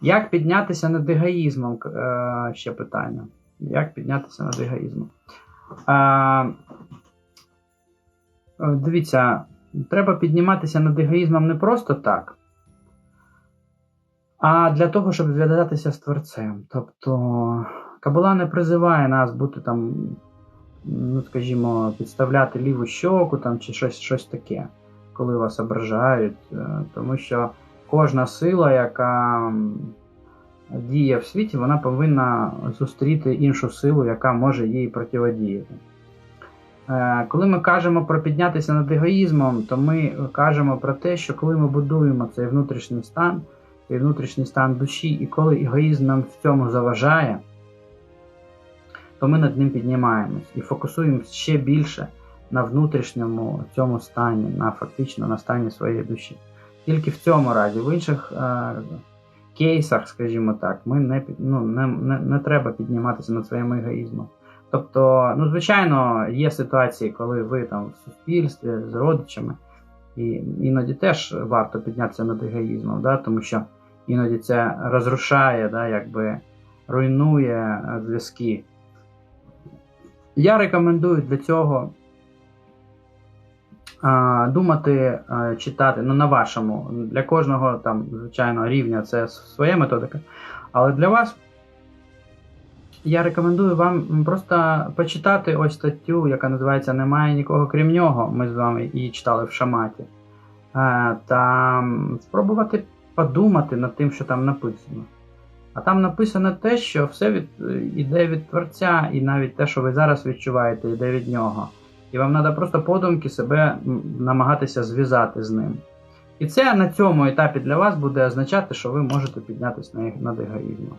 Як піднятися над егоїзмом? Е, Ще питання. Як піднятися над егоїзмом? Е, е, Дивіться, треба підніматися над егоїзмом не просто так, а для того, щоб зв'язатися з Творцем. Тобто, Кабала не призиває нас бути там, ну, скажімо, підставляти ліву щоку там, чи щось, щось таке, коли вас ображають. е, Тому що кожна сила, яка діє в світі, вона повинна зустріти іншу силу, яка може їй противодіяти. Е, Коли ми кажемо про піднятися над егоїзмом, то ми кажемо про те, що коли ми будуємо цей внутрішній стан, цей внутрішній стан душі, і коли егоїзм нам в цьому заважає, то ми над ним піднімаємось і фокусуємося ще більше на внутрішньому цьому стані, на фактично на стані своєї душі. Тільки в цьому разі, в інших е, кейсах, скажімо так, ми не, ну, не, не, не треба підніматися над своїм егоїзмом. Тобто, ну, звичайно, є ситуації, коли ви там в суспільстві з родичами, і іноді теж варто піднятися над егоїзмом, да, тому що іноді це розрушає, да, якби руйнує е, зв'язки. Я рекомендую для цього думати, читати, ну, на вашому, для кожного там, звичайно, рівня це своя методика. Але для вас я рекомендую вам просто почитати ось статтю, яка називається Немає нікого крім нього. Ми з вами її читали в шаматі. Е, Та спробувати подумати над тим, що там написано. А там написано те, що все від, іде від Творця, і навіть те, що ви зараз відчуваєте, йде від нього. І вам треба просто подумки себе намагатися зв'язати з ним. І це на цьому етапі для вас буде означати, що ви можете піднятися на- над егоїзмом.